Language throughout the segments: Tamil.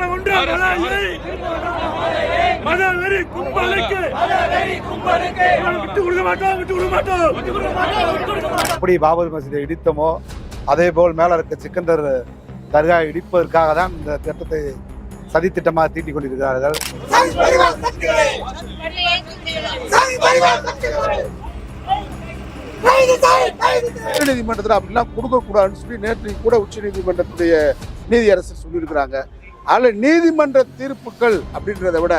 திருப்பூர் ஒன்றாம் மதவெறி கும்பலுக்கு. விட்டு கொடுக்க மாட்டோம் விட்டு கொடுக்க மாட்டோம். எப்படி பாபர் மசீதை இடித்தமோ அதே போல் மேல இருக்க சிக்கந்தர் தர்கா இடிப்பதற்காக தான் இந்த திட்டத்தை சதித்திட்டமாக தீட்டிக் கொண்டிருக்கிறார்கள். நீதிமன்றத்தில் அப்படிலாம் கொடுக்கக்கூடாதுன்னு சொல்லி நேற்று கூட உச்ச நீதிமன்றத்துடைய நீதியரசர் சொல்லியிருக்கிறாங்க. அதில் நீதிமன்ற தீர்ப்புகள் அப்படின்றத விட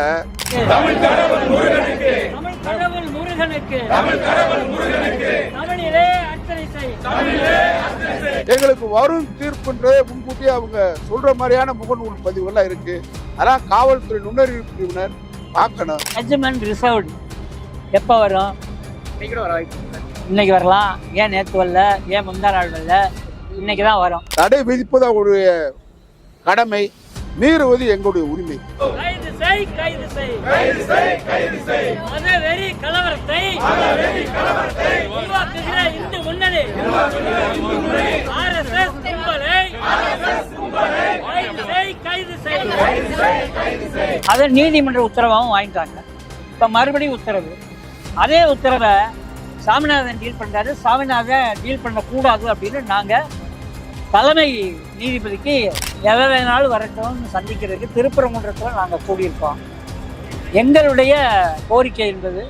தமிழ் கடவுள் முருகனுக்கு. தமிழிலே அர்ச்சனை செய். எங்களுக்கு வரும் தீர்ப்புன்றதை முன்கூட்டியே அவங்க சொல்ற மாதிரியான முகநூல் பதிவுகள்லாம் இருக்கு. அதான் காவல்துறை நுண்ணறிவு பிரிவினர் பார்க்கணும். ஜட்ஜ்மெண்ட் ரிசர்வ்டு எப்போ வரும்? இன்னைக்கு வரலாம். ஏன் நேற்று வரல? ஏன் முந்தா நாள் வரல? இன்னைக்கு தான் வரும். தடை விதிப்பது அவருடைய கடமை. மீறுவது எங்களுடைய உரிமை. கைது செய் கைது செய். கைது செய் மத வெறி கலவரத்தை உருவாக்குகிற இந்து முன்னணி. ஆர்எஸ்எஸ் கும்பலை. கைது செய் கைது செய். அதை நீதிமன்ற உத்தரவாகவும் வாங்கிட்டாங்க. இப்போ மறுபடியும் உத்தரவு. அதே உத்தரவை சாமிநாதன் டீல் பண்றாரு. சாமிநாதன் டீல் பண்ணக்கூடாது அப்படின்னு நாங்கள் தலைமை நீதிபதிக்கு எதை வேணாலும் வரட்டும்னு சந்திக்கிறதுக்கு திருப்பரங்குன்றத்தில் நாங்கள் கூடியிருக்கோம். எங்களுடைய கோரிக்கை என்பது